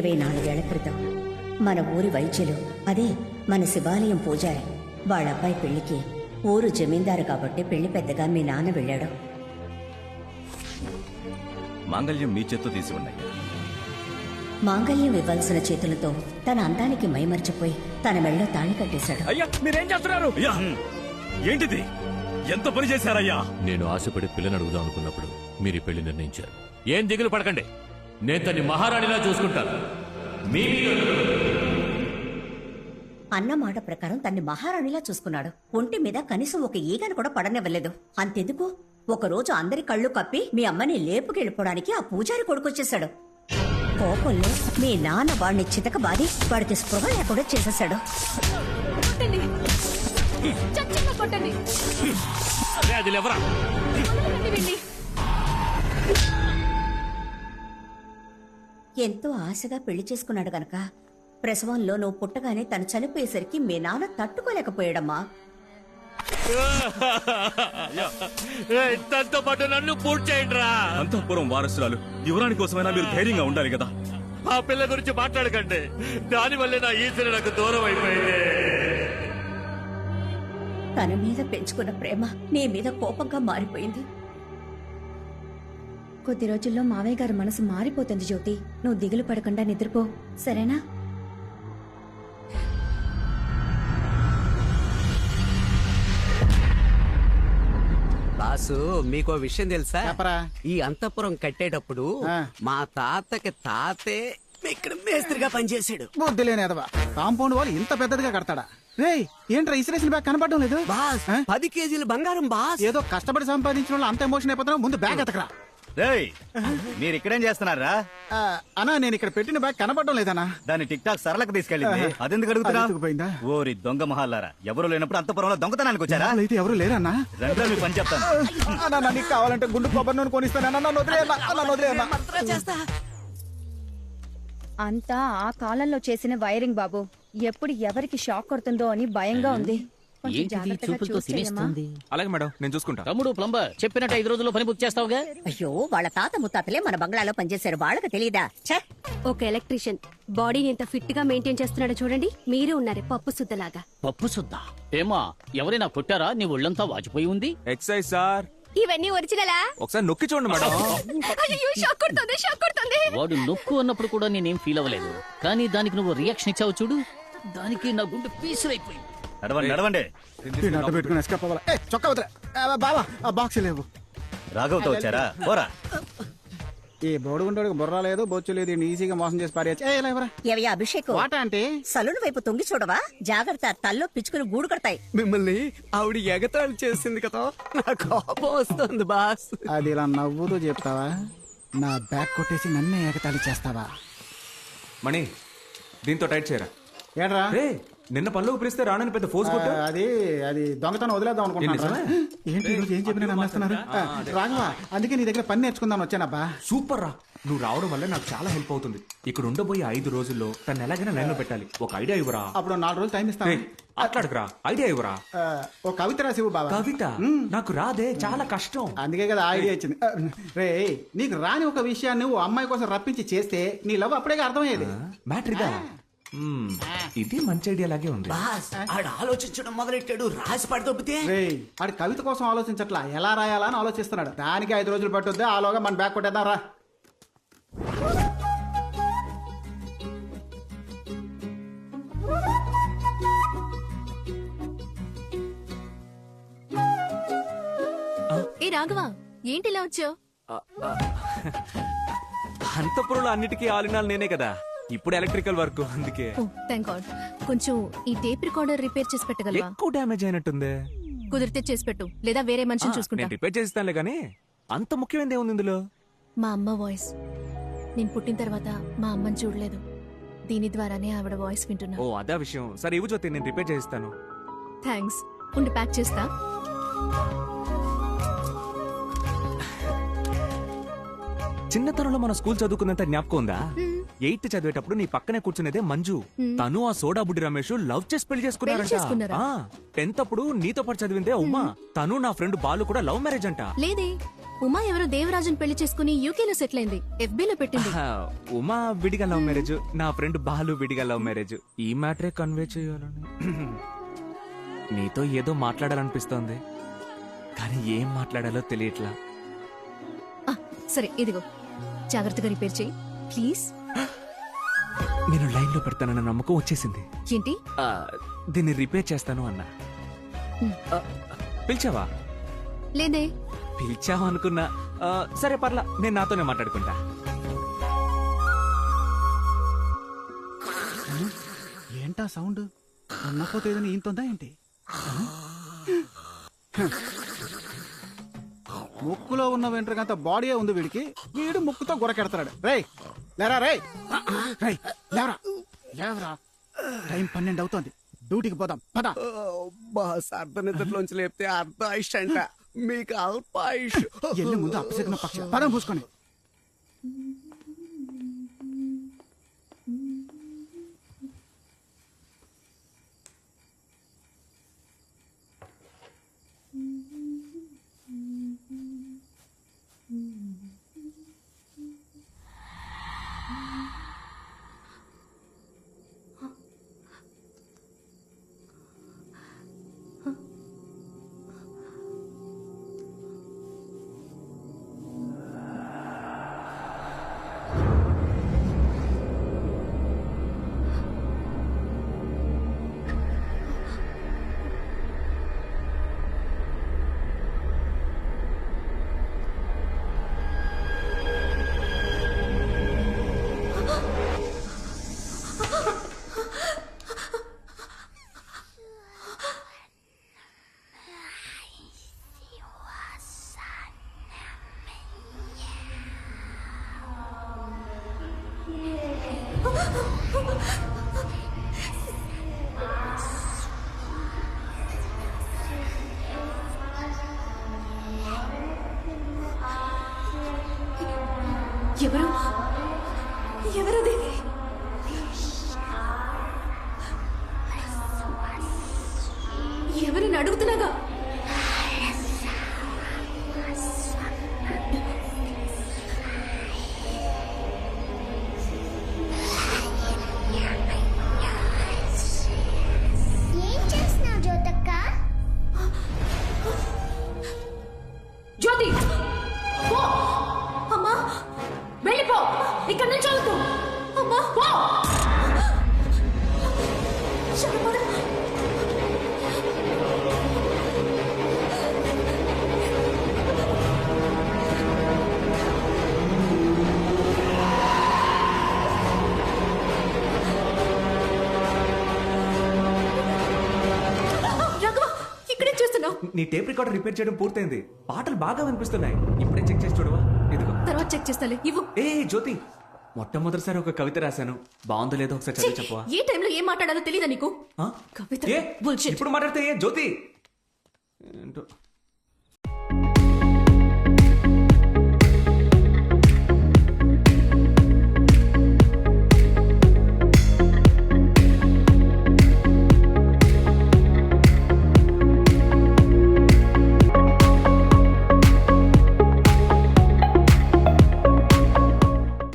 ఇరవై నాలుగేళ్ళ క్రితం. మన ఊరి వైద్యులు అదే మన శివాలయం పూజారి. వాళ్ళ అబ్బాయి పెళ్ళికి ఊరు జమీందారు కాబట్టి పెళ్ళి పెద్దగా మీ నాన్న వెళ్ళాడు. మాంగళ్యం మీ చేత్తో తీసి ఉన్నాయి. మాంగళ్యం ఇవ్వాల్సిన చేతులతో తన అందానికి మైమర్చిపోయి తన మెళ్ళో తాళి కట్టేశాడు. అయ్యా మీరేం చేస్తున్నారు? ఏంటిది? ఎంత పని చేశారయ్యా? నేను ఆశపడి పిల్లని అడుగుదాం అనుకున్నప్పుడు మీరు పెళ్ళి నిర్ణయించారు. ఏం దిగులు పడకండి. నేను తన్ని మహారాణిలా చూసుకుంటాను మీ అన్న మాట ప్రకారం తన్ని మహారాణిలా చూసుకున్నాడు. ఒంటి మీద కనీసం ఒక ఈగను కూడా పడనివ్వలేదు. అంతెందుకు? ఒకరోజు అందరి కళ్ళు కప్పి మీ అమ్మని లేపుకెళ్ళిపోవడానికి ఆ పూజారి కొడుకొచ్చేశాడు. కోపంలో మీ నాన్న వాడిని చితకబాది వాడికి స్పృహ లేకుండా చేసేశాడు. కొట్టండి. ఎంతో ఆశగా పెళ్ళి చేసుకున్నాడు గనక. ప్రసవంలో నువ్వు పుట్టగానే తను చనిపోయేసరికి మీ నాన్న తట్టుకోలేకపోయాడమ్మా. తనతో పాటు నన్ను పూర్తి చేయండి రా అంతఃపురం వారసురాలు యువరాణి కోసమైనా మీరు ధైర్యంగా ఉండాలి కదా? ఆ పిల్ల గురించి మాట్లాడకండి. దాని వల్లే నా ఈశ్వరు నాకు దూరం అయిపోయింది. తన మీద పెంచుకున్న ప్రేమ నీ మీద కోపంగా మారిపోయింది. కొద్ది రోజుల్లో మావయ్య గారి మనసు మారిపోతుంది జ్యోతి. నువ్వు దిగులు పడకుండా నిద్రపో. సరేనా? బాసు మీకో విషయం తెలుసా? చెప్పరా. ఈ అంతపురం కట్టేటప్పుడు ఆ. మా తాతకి తాతే ఇక్కడ మేస్త్రిగా పనిచేసాడు బుద్ధి లేని ఎదవా కాంపౌండ్ వాళ్ళు ఇంత పెద్దదిగా కడతాడా? రేయ్ ఏంట్రా ఇసిరేసిన బ్యాగ్ కనపడడం లేదు? బాస్ ఆ? పది కేజీలు బంగారం బాస్. ఏదో కష్టపడి సంపాదించిన వాళ్ళు అంత ఎమోషన్ అయిపోతున్నావు ముందు బ్యాగ్ ఎతకరా. రేయ్ మీరు ఇక్కడేం చేస్తున్నారా? ఆ, అన్నా నేను ఇక్కడ పెట్టిన బ్యాగ్ కనపడడం లేదన్నా. దాన్ని టిక్ టాక్ సరళకు తీసుకెళ్ళింది. అదెందుకు అడుగుతున్నా అది ఎత్తుకుపోయిందా? ఓరి దొంగ మహాలారా ఎవరు లేనప్పుడు అంతపురంలో దొంగతనానికి వచ్చారా? అయితే ఎవరు లేరన్నా? రండి మీ పని చెప్తాను. అన్నా నా నీకు కావాలంటే గుండు కొబ్బరి నూనె కొనిస్తాను. నన్ను వదిలేయన్నా నన్ను వదిలేయన్నా చేస్తా. అంతా ఆ కాలంలో చేసిన వైరింగ్ బాబు. ఎప్పుడు ఎవరికి షాక్ కొడుతుందో అని భయంగా ఉంది. కొంచెం జాగ్రత్తగా చూసి చెయ్యమ్మా. అలాగే మేడం నేను చూసుకుంటా. తమ్ముడు ప్లంబర్ చెప్పినట్టు ఐదు రోజుల్లో పని బుక్ చేస్తావుగా? అయ్యో వాళ్ళ తాత ముత్తాతలే మన బంగ్లాలో పనిచేశారు. వాళ్ళకి తెలియదా ఛే! ఒక ఎలక్ట్రీషియన్. బాడీని ఎంత ఫిట్గా మెయింటైన్ చేస్తున్నాడో చూడండి. మీరే ఉన్నారు పప్పు సుద్దలాగా పప్పు సుద్దా ఏమా ఎవరైనా కొట్టారా? నీ ఒళ్ళంతా వాచిపోయి ఉంది? ఎక్సైజ్ సార్ ఇవన్నీ ఒరిజినలా? ఒకసారి నొక్కి చూడండి మేడం. అయ్యో షాక్ కొడుతుంది షాక్ కొడుతుంది. వాడు నొక్కు అన్నప్పుడు కూడా నేనేం ఫీల్ అవ్వలేదు. కానీ దానికి నువ్వు రియాక్షన్ ఇచ్చావు చూడు. దానికి నా గుండె పీసులైపోయింది. నడవండి నడవండి. అడ్డు పెట్టుకుని ఎస్కేప్ అవ్వాలా? ఏ, చొక్కా వదిలే. ఆ, బావా ఆ బాక్స్ లేవు. రాఘవతో వచ్చారా? పోరా. ఈ బోడుగుండోడికి బుర్ర లేదు బొచ్చు లేదు ఈయన్ని ఈజీగా మోసం చేసి పారేయచ్చు. ఏ లేవరా ఏవయ్యా అభిషేక్? వాట అంటే సలూన్ వైపు తొంగి చూడవా? జాగ్రత్త తల్లో పిచ్చుకుని గూడు కడతాయి. మిమ్మల్ని ఆవిడ ఎగతాళి చేసింది కదా నా కోపం వస్తుంది బాస్. అది ఇలా నవ్వుతూ చెప్తావా? నా బ్యాగ్ కొట్టేసి నన్నే ఏకతాళి చేస్తావా? మణి దీంతో టైట్ చేయరా? ఏడ్రా? రే నిన్న పనులు ఊపిరిస్తే రానని పెద్ద ఫోర్స్ కొట్టు? అది అది దొంగతనం వదిలేద్దాం అనుకుంటున్నా ఏంటి ఈరోజు ఏం చెప్పినా నమ్మేస్తున్నారు? రాఘవ అందుకే నీ దగ్గర పని నేర్చుకుందాం వచ్చానబ్బా సూపర్ రా. నువ్వు రావడం వల్ల నాకు చాలా హెల్ప్ అవుతుంది. ఇక్కడ ఉండబోయే ఐదు రోజుల్లో తను ఎలాగైనా లైన్లో పెట్టాలి. ఒక ఐడియా ఇవ్వరా? అప్పుడు నాలుగు రోజులు టైం ఇస్తాను. అట్లాడుకురా. ఐడియా ఇవ్వరా? ఓ కవిత రాసివు బాబా కవిత? నాకు రాదే చాలా కష్టం. అందుకే కదా ఐడియా ఇచ్చింది. రే నీకు రాని ఒక విషయాన్ని ఓ అమ్మాయి కోసం రప్పించి చేస్తే నీ లవ్ అప్పుడే అర్థమయ్యేది. మ్యాటర్ ఇదా మంచి ఐడియా లాగే ఉంది. బాస్ ఆడ ఆలోచించడం మొదలెట్టాడు? రాసి పడదొబ్బితే? రే ఆడి కవిత కోసం ఆలోచించట్లా. ఎలా రాయాలా అని ఆలోచిస్తున్నాడు. దానికి ఐదు రోజులు పట్టుద్ది ఆలోగా మన బ్యాగ్ కొట్టేద్దాం రా. ఏ రాఘవ ఏంటి ఇలా వచ్చావు అంతపురంలో అన్నిటికీ ఆలినాలు నేనే కదా. ఇప్పుడు ఎలక్ట్రికల్ వర్క్ అందుకే. థ్యాంక్ గాడ్ కొంచెం ఈ టేప్ రికార్డర్ రిపేర్ చేసి పెట్టగలవా? ఎక్కువ డ్యామేజ్ అయినట్టుంది. కుదిరితే చేసి పెట్టు లేదా వేరే మనిషిని చూసుకుంటా. నేను రిపేర్ చేస్తానులే కానీ అంత ముఖ్యమైనది ఏముంది ఇందులో? మా అమ్మ వాయిస్ నేను పుట్టిన తర్వాత మా అమ్మని చూడలేదు. దీని ద్వారానే ఆవిడ వాయిస్ వింటున్నా. ఓ అదా విషయం. సరే ఇవ్వు జ్యోతి నేను రిపేర్ చేస్తాను. థ్యాంక్స్ ఉండి ప్యాక్ చేస్తా. చిన్నతనంలో మన స్కూల్ చదువుకున్నంత జ్ఞాపకం ఉందా? ఎయిత్ చదివేటప్పుడు నీ పక్కనే కూర్చునేదే మంజు. తను ఆ సోడా బుడ్డి రమేష్ లవ్ చేసి పెళ్ళి పెళ్ళి చేసుకున్నారా? చేసుకున్నారంట టెన్త్ అప్పుడు నీతో పాటు చదివిందే ఉమా. తను నా ఫ్రెండ్ బాలు కూడా లవ్ మ్యారేజ్ అంట. లేదే ఉమా ఎవరో దేవరాజుని పెళ్ళి చేసుకుని యూకేలో సెటిల్ అయింది FB లో పెట్టింది. ఆ, ఉమా విడిగా లవ్ మ్యారేజ్ నా ఫ్రెండ్ బాలు విడిగా లవ్ మ్యారేజ్. ఈ మ్యాటరే కన్వే చేయాలని. నీతో ఏదో మాట్లాడాలనిపిస్తోంది కానీ ఏం మాట్లాడాలో తెలియట్లా. ఆ, సరే ఇదిగో. జాగ్రత్తగా రిపేర్ చేయి. ప్లీజ్. నేను లైన్లో పెడతానన్న నమ్మకం వచ్చేసింది. ఏంటి? ఆ, దీన్ని రిపేర్ చేస్తాను అన్నా. ఆ, పిలిచావా? లేదే. పిలిచావా అనుకున్నా. ఆ, సరే పర్లా. నేను నాతోనే మాట్లాడుకుంటా. ఏంటా సౌండ్? ఉన్నపోతే ఏదైనా ఈంతుందా ఏంటి? ముక్కులో ఉన్న వెంట్రుకంత బాడీ ఉంది వీడికి. వీడు ముక్కుతో గురకెడతాడు. రేయ్! లేరా రేయ్. రేయ్ లేవరా. లేవరా. టైం పన్నెండు అవుతోంది. డ్యూటీకి పోదాం. పద. బాస్ అర్ధనిద్రలోంచి లేపితే అర్ధ ఆయుష్ అంట. మీకు అల్ప ఆయుష్. ఎల్లి ముందు అప్పసెక్కిన పక్ష. పదం పూసుకొని. ఎవరు? ఎవరది? ఎవరిని అడుగుతున్నాగా? జ్యోతి! నీ టేప్ రికార్డర్ రిపేర్ చేయడం పూర్తయింది. పాటలు బాగా వినిపిస్తున్నాయి. ఇప్పుడే చెక్ చేసి చూడవా? ఇదిగో. తర్వాత చెక్ చేస్తాలే. ఇవ్వు. ఏ జ్యోతి. మొట్టమొదటిసారి ఒక కవిత రాశాను. బాగుందో లేదో ఒకసారి చదివి చెప్పవా? ఏ టైంలో ఏం మాట్లాడాలో తెలియదా నీకు? ఆ? కవిత. ఇప్పుడు మాట్లాడితే ఏ జ్యోతి? ఏంటో?